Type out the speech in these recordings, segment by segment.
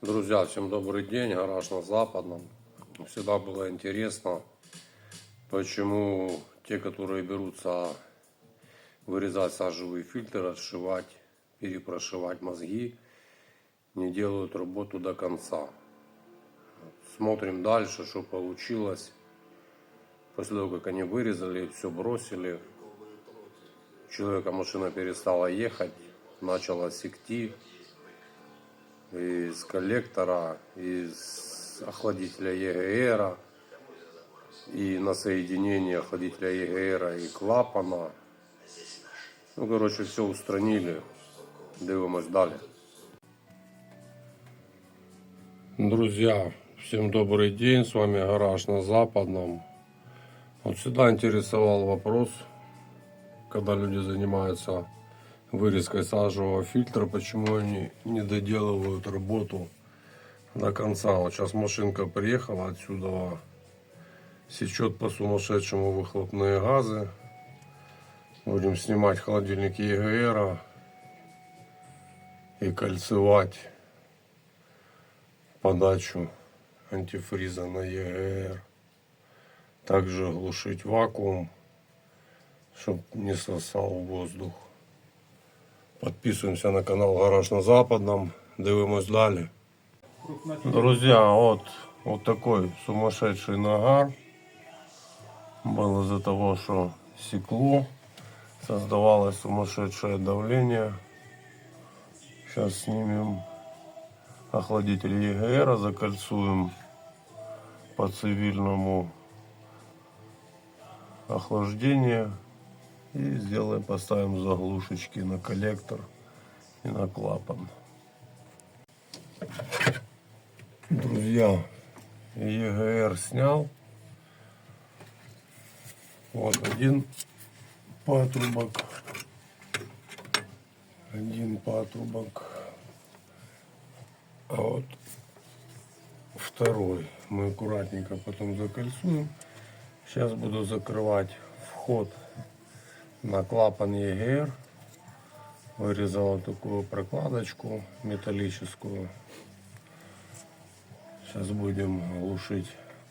Друзья, всем добрый день. Гараж на Западном. Всегда было интересно, почему те, которые берутся вырезать сажевый фильтр, отшивать, перепрошивать мозги, не делают работу до конца. Смотрим дальше, что получилось. После того, как они вырезали, все бросили, человека машина перестала ехать, начала секти из коллектора, из охладителя ЕГР, и на соединение охладителя ЕГР и клапана. Ну, короче, все устранили. Дивимось далі. Друзья, всем добрый день. С вами Гараж на Западном. Вот всегда интересовал вопрос, когда люди занимаются вырезкой сажевого фильтра, почему они не доделывают работу до конца. Вот сейчас машинка приехала отсюда, сечет по сумасшедшему выхлопные газы. Будем снимать холодильник ЕГР и кольцевать подачу антифриза на ЕГР. Также глушить вакуум, чтобы не сосал воздух. Подписуємося на канал Гараж на Западном. Дивимось далі. Друзья, вот, вот такой сумасшедший нагар. Был из-за того, что секло. Создавалось сумасшедшее давление. Сейчас снимем охладитель ЕГР, закольцуем по цивильному охлаждение и сделаем, поставим заглушечки на коллектор и на клапан. Друзья, ЕГР снял. Вот один патрубок. Один патрубок. А вот второй мы аккуратненько потом закольцуем. Сейчас буду закрывать вход на клапан ЕГР. Вырезал вот такую прокладочку металлическую. Сейчас будем глушить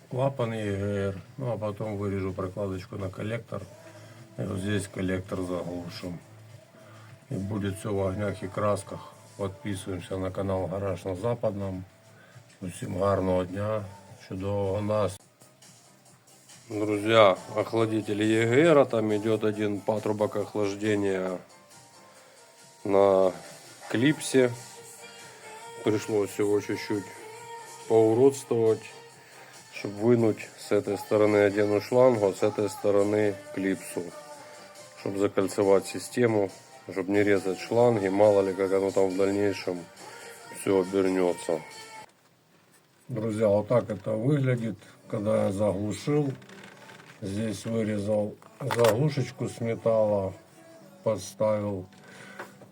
клапан ЕГР. Ну а потом вырежу прокладочку на коллектор. И вот здесь коллектор заглушим. И будет все в огнях и красках. Подписуємося на канал Гараж на Западном. Усім гарного дня, чудового нас. Друзья, охладитель ЕГР, там идет один патрубок охлаждения на клипсе. Пришлось его чуть-чуть поуродствовать, чтобы вынуть с этой стороны один шлангу, а с этой стороны клипсу, чтобы закольцевать систему, чтобы не резать шланги, мало ли как оно там в дальнейшем все обернется. Друзья, вот так это выглядит, когда я заглушил. Здесь вырезал заглушечку с металла, подставил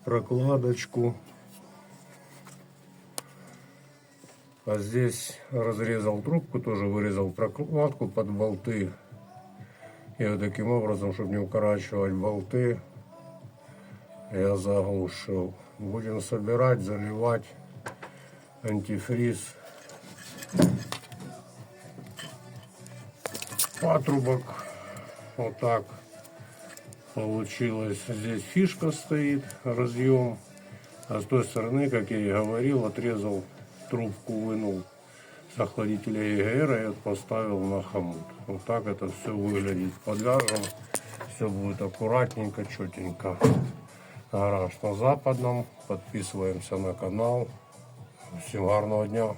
прокладочку. А здесь разрезал трубку, тоже вырезал прокладку под болты. И вот таким образом, чтобы не укорачивать болты, я заглушил. Будем собирать, заливать антифриз. Патрубок. Вот так получилось. Здесь фишка стоит, разъем. А с той стороны, как я и говорил, отрезал трубку, вынул с охладителя ЕГР и поставил на хомут. Вот так это все выглядит. Подвяжем. Все будет аккуратненько, четенько. Гараж на западном. Подписываемся на канал. Всем гарного дня.